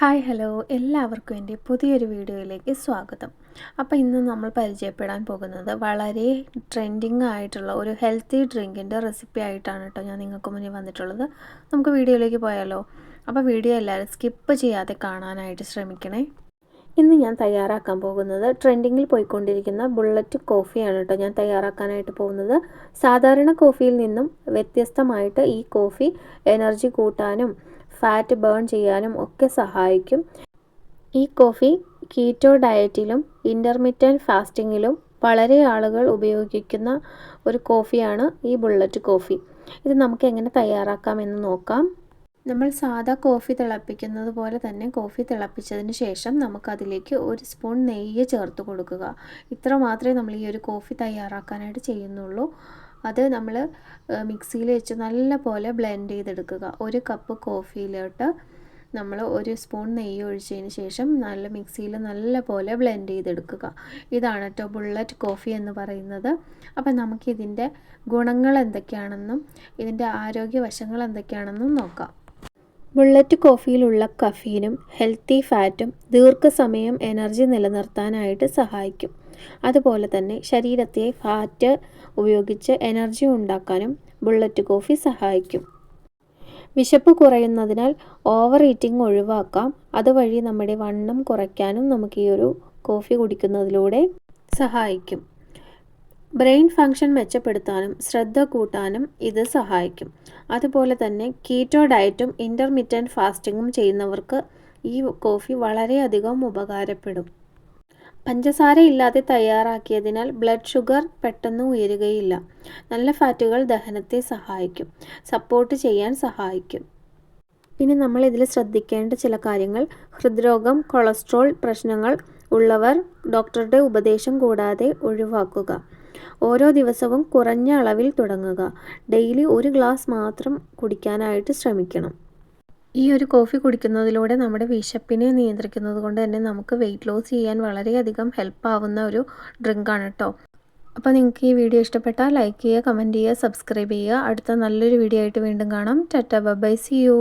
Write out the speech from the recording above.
Hi hello എല്ലാവർക്കും എന്റെ പുതിയൊരു വീഡിയോയിലേക്ക് സ്വാഗതം. അപ്പോൾ ഇന്ന് നമ്മൾ പരിചയപ്പെടാൻ പോകുന്നത് വളരെ ട്രെൻഡിങ് ആയിട്ടുള്ള ഒരു ഹെൽത്തി ഡ്രിങ്കിന്റെ റെസിപ്പി ആയിട്ടാണ് കേട്ടോ ഞാൻ നിങ്ങൾക്ക് മുന്നിൽ വന്നിട്ടുള്ളത്. നമുക്ക് വീഡിയോയിലേക്ക് പോയാലോ? അപ്പോൾ വീഡിയോ എല്ലാവരും സ്കിപ്പ് ചെയ്യാതെ കാണാനായിട്ട് ശ്രമിക്കണേ. ഇന്ന് ഞാൻ തയ്യാറാക്കാൻ പോകുന്നത് ട്രെൻഡിങ്ങിൽ പോയിക്കൊണ്ടിരിക്കുന്ന ബുള്ളറ്റ് കോഫിയാണ് കേട്ടോ ഞാൻ തയ്യാറാക്കാനായിട്ട് പോകുന്നത്. സാധാരണ കോഫിയിൽ നിന്നും വ്യത്യസ്തമായിട്ട് ഈ കോഫി എനർജി കൂട്ടാനും ഫാറ്റ് ബേൺ ചെയ്യാനും ഒക്കെ സഹായിക്കും. ഈ കോഫി കീറ്റോ ഡയറ്റിലും ഇന്റർമീഡിയറ്റ് ഫാസ്റ്റിങ്ങിലും വളരെ ആളുകൾ ഉപയോഗിക്കുന്ന ഒരു കോഫിയാണ് ഈ ബുള്ളറ്റ് കോഫി. ഇത് നമുക്ക് എങ്ങനെ തയ്യാറാക്കാമെന്ന് നോക്കാം. നമ്മൾ സാധാ കോഫി തിളപ്പിക്കുന്നത് പോലെ തന്നെ കോഫി തിളപ്പിച്ചതിന് ശേഷം നമുക്കതിലേക്ക് ഒരു സ്പൂൺ നെയ്യ് ചേർത്ത് കൊടുക്കുക. ഇത്ര മാത്രമേ നമ്മൾ ഈ ഒരു കോഫി തയ്യാറാക്കാനായിട്ട് ചെയ്യുന്നുള്ളൂ. അത് നമ്മൾ മിക്സിയിൽ വെച്ച് നല്ല പോലെ ബ്ലെൻഡ് ചെയ്തെടുക്കുക. ഒരു കപ്പ് കോഫിയിലോട്ട് നമ്മൾ ഒരു സ്പൂൺ നെയ്യ് ഒഴിച്ചതിന് ശേഷം നല്ല മിക്സിയിൽ നല്ല പോലെ ബ്ലെൻഡ് ചെയ്തെടുക്കുക. ഇതാണ് കേട്ടോ ബുള്ളറ്റ് കോഫി എന്ന് പറയുന്നത്. അപ്പം നമുക്കിതിന്റെ ഗുണങ്ങൾ എന്തൊക്കെയാണെന്നും ഇതിന്റെ ആരോഗ്യവശങ്ങൾ എന്തൊക്കെയാണെന്നും നോക്കാം. ബുള്ളറ്റ് കോഫിയിലുള്ള കഫീനും ഹെൽത്തി ഫാറ്റും ദീർഘസമയം എനർജി നിലനിർത്താനായിട്ട് സഹായിക്കും. അതുപോലെ തന്നെ ശരീരത്തെ ഫാറ്റ് ഉപയോഗിച്ച് എനർജി ഉണ്ടാക്കാനും ബുള്ളറ്റ് കോഫി സഹായിക്കും. വിശപ്പ് കുറയുന്നതിനാൽ ഓവർ ഈറ്റിംഗ് ഒഴിവാക്കാം. അതുവഴി നമ്മുടെ വണ്ണം കുറയ്ക്കാനും നമുക്ക് ഈ ഒരു കോഫി കുടിക്കുന്നതിലൂടെ സഹായിക്കും. ബ്രെയിൻ ഫങ്ഷൻ മെച്ചപ്പെടുത്താനും ശ്രദ്ധ കൂട്ടാനും ഇത് സഹായിക്കും. അതുപോലെ തന്നെ കീറ്റോ ഡയറ്റും ഇന്റർമീഡിയറ്റ് ഫാസ്റ്റിങ്ങും ചെയ്യുന്നവർക്ക് ഈ കോഫി വളരെയധികം ഉപകാരപ്പെടും. പഞ്ചസാര ഇല്ലാതെ തയ്യാറാക്കിയതിനാൽ ബ്ലഡ് ഷുഗർ പെട്ടെന്ന് ഉയരുകയില്ല. നല്ല ഫാറ്റുകൾ ദഹനത്തെ സഹായിക്കും. സപ്പോർട്ട് ചെയ്യാൻ സഹായിക്കും. പിന്നെ നമ്മൾ ഇതിൽ ശ്രദ്ധിക്കേണ്ട ചില കാര്യങ്ങൾ. ഹൃദ്രോഗം കൊളസ്ട്രോൾ പ്രശ്നങ്ങൾ ഉള്ളവർ ഡോക്ടറുടെ ഉപദേശം കൂടാതെ ഒഴിവാക്കുക. ഓരോ ദിവസവും കുറഞ്ഞ അളവിൽ തുടങ്ങുക. ഡെയിലി ഒരു ഗ്ലാസ് മാത്രം കുടിക്കാനായിട്ട് ശ്രമിക്കണം. ഈ ഒരു കോഫി കുടിക്കുന്നതിലൂടെ നമ്മുടെ വിശപ്പിനെ നിയന്ത്രിക്കുന്നത് കൊണ്ട് തന്നെ നമുക്ക് വെയിറ്റ് ലോസ് ചെയ്യാൻ വളരെയധികം ഹെൽപ്പ് ആവുന്ന ഒരു ഡ്രിങ്കാണ് കേട്ടോ അപ്പോൾ നിങ്ങൾക്ക് ഈ വീഡിയോ ഇഷ്ടപ്പെട്ടാൽ ലൈക്ക് ചെയ്യുക കമന്റ് ചെയ്യുക സബ്സ്ക്രൈബ് ചെയ്യുക. അടുത്ത നല്ലൊരു വീഡിയോ ആയിട്ട് വീണ്ടും കാണാം. Tata bye C U